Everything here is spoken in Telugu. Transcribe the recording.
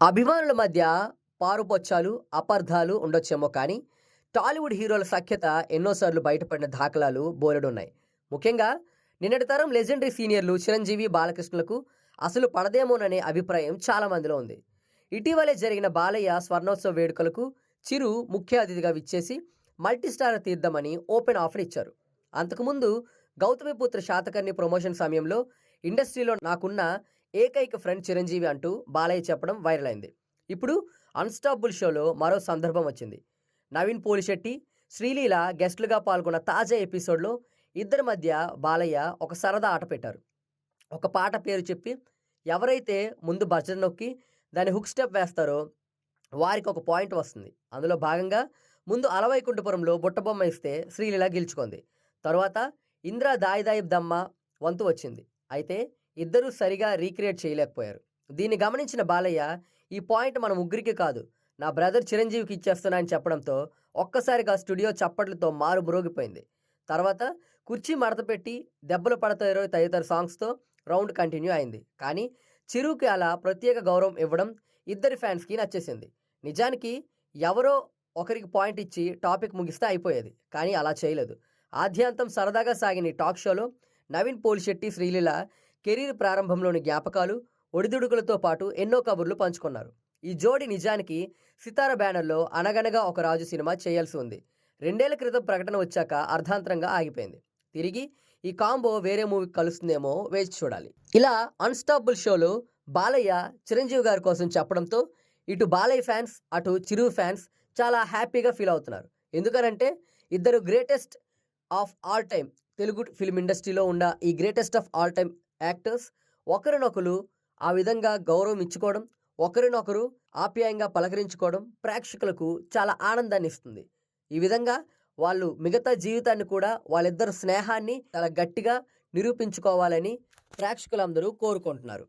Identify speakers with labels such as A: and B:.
A: అభిమానుల మధ్య పారుపొచ్చాలు అపార్థాలు ఉండొచ్చేమో కానీ టాలీవుడ్ హీరోల సఖ్యత ఎన్నోసార్లు బయటపడిన దాఖలాలు బోలెడున్నాయి. ముఖ్యంగా నిన్నటి తరం లెజెండరీ సీనియర్లు చిరంజీవి బాలకృష్ణులకు అసలు పడదేమోననే అభిప్రాయం చాలా మందిలో ఉంది. ఇటీవలే జరిగిన బాలయ్య స్వర్ణోత్సవ వేడుకలకు చిరు ముఖ్య అతిథిగా విచ్చేసి మల్టీస్టార్ తీద్దామని ఓపెన్ ఆఫర్ ఇచ్చారు. అంతకుముందు గౌతమిపుత్ర శాతకర్ణి ప్రమోషన్ సమయంలో ఇండస్ట్రీలో నాకున్న ఏకైక ఫ్రెండ్ చిరంజీవి అంటూ బాలయ్య చెప్పడం వైరల్ అయింది ఇప్పుడు అన్స్టాపుల్ షోలో మరో సందర్భం వచ్చింది. నవీన్ పోలిశెట్టి శ్రీలీల గెస్టులుగా పాల్గొన్న తాజా ఎపిసోడ్లో ఇద్దరి మధ్య బాలయ్య ఒక సరదా ఆట పెట్టారు. ఒక పాట పేరు చెప్పి ఎవరైతే ముందు బజర్ నొక్కి దాని హుక్ స్టెప్ వేస్తారో వారికి ఒక పాయింట్ వస్తుంది. అందులో భాగంగా ముందు అలవైకుంఠపురంలో బుట్టబొమ్మ ఇస్తే శ్రీలీల గెలుచుకుంది. తర్వాత ఇంద్ర దాయిదాయి దమ్మ వంతు వచ్చింది. అయితే ఇద్దరూ సరిగా రీక్రియేట్ చేయలేకపోయారు. దీన్ని గమనించిన బాలయ్య ఈ పాయింట్ మన ముగ్గురికి కాదు. నా బ్రదర్ చిరంజీవికి ఇచ్చేస్తున్నా అని చెప్పడంతో ఒక్కసారిగా స్టూడియో చప్పట్లతో మారు మురోగిపోయింది. తర్వాత కుర్చీ మడత పెట్టి దెబ్బలు పడతారో తదితర సాంగ్స్తో రౌండ్ కంటిన్యూ అయింది. కానీ చిరుకి అలా ప్రత్యేక గౌరవం ఇవ్వడం ఇద్దరి ఫ్యాన్స్కి నచ్చేసింది. నిజానికి ఎవరో ఒకరికి పాయింట్ ఇచ్చి టాపిక్ ముగిస్తే అయిపోయేది. కానీ అలా చేయలేదు. ఆద్యాంతం సరదాగా సాగిన టాక్ షోలో నవీన్ పోలిశెట్టి శ్రీలీల కెరీర్ ప్రారంభంలోని జ్ఞాపకాలు ఒడిదుడుకులతో పాటు ఎన్నో కబుర్లు పంచుకున్నారు. ఈ జోడి నిజానికి సితార బ్యానర్లో అనగనగా ఒక రాజు సినిమా చేయాల్సి ఉంది. రెండేళ్ళ క్రితం ప్రకటన వచ్చాక అర్ధాంతరంగా ఆగిపోయింది. తిరిగి ఈ కాంబో వేరే మూవీకి కలుస్తుందేమో వేచి చూడాలి. ఇలా అన్స్టాపుల్ షోలో బాలయ్య చిరంజీవి గారి కోసం చెప్పడంతో ఇటు బాలయ్య ఫ్యాన్స్ అటు చిరు ఫ్యాన్స్ చాలా హ్యాపీగా ఫీల్ అవుతున్నారు. ఎందుకనంటే ఇద్దరు greatest of all time Telugu film ఇండస్ట్రీలో ఉన్న ఈ greatest of all time actors ఒకరినొకరు ఆ విధంగా గౌరవం ఇచ్చుకోవడం ఒకరినొకరు ఆప్యాయంగా పలకరించుకోవడం ప్రేక్షకులకు చాలా ఆనందాన్ని ఇస్తుంది. ఈ విధంగా వాళ్ళు మిగతా జీవితాన్ని కూడా వాళ్ళిద్దరు స్నేహాన్ని చాలా గట్టిగా నిరూపించుకోవాలని ప్రేక్షకులందరూ కోరుకుంటున్నారు.